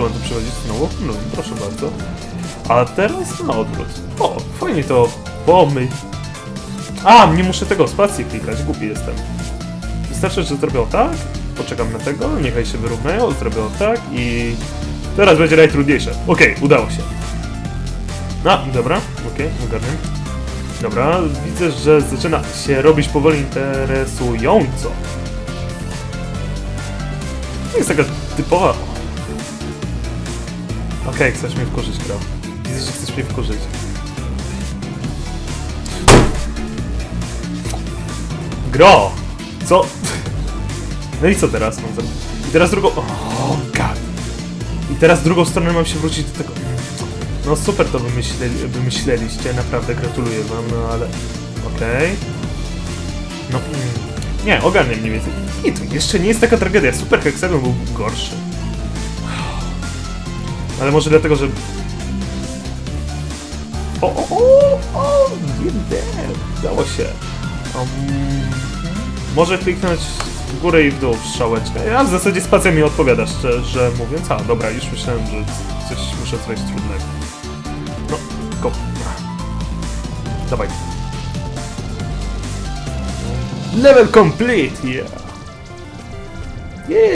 mam tu przechodzić znowu? No, proszę bardzo. A teraz na odwrót. O, fajnie to pomyśl. A, nie muszę tego spacji klikać, głupi jestem. Wystarczy, że zrobię o tak, poczekam na tego, niechaj się wyrównają, zrobię o tak i... Teraz będzie najtrudniejsze. Okej, udało się. No, dobra, okej, ogarniam. Dobra, widzę, że zaczyna się robić powoli interesująco. To jest taka typowa... Okej, chcesz mnie wkurzyć, gra. Widzę, że chcesz mnie wkurzyć. Gro! Co? No i co teraz mam zrobić? I teraz drugą... Oh, god! I teraz drugą stronę mam się wrócić do tego... No super to wymyśleli, wymyśleliście, naprawdę gratuluję wam, no ale... Okej... No... mm, Nie, ogarniam mniej więcej. I to jeszcze nie jest taka tragedia, Super Hexagon był gorszy. Ale może dlatego, że... O, o, o, o, nie, udało się. Um, może kliknąć w górę i w dół w strzałeczkę. Ja w zasadzie spacja mi odpowiada, szczerze mówiąc. A, dobra, już myślałem, że coś muszę zrobić trudnego. No, go. Dawaj. Level complete, yeah. Yeah.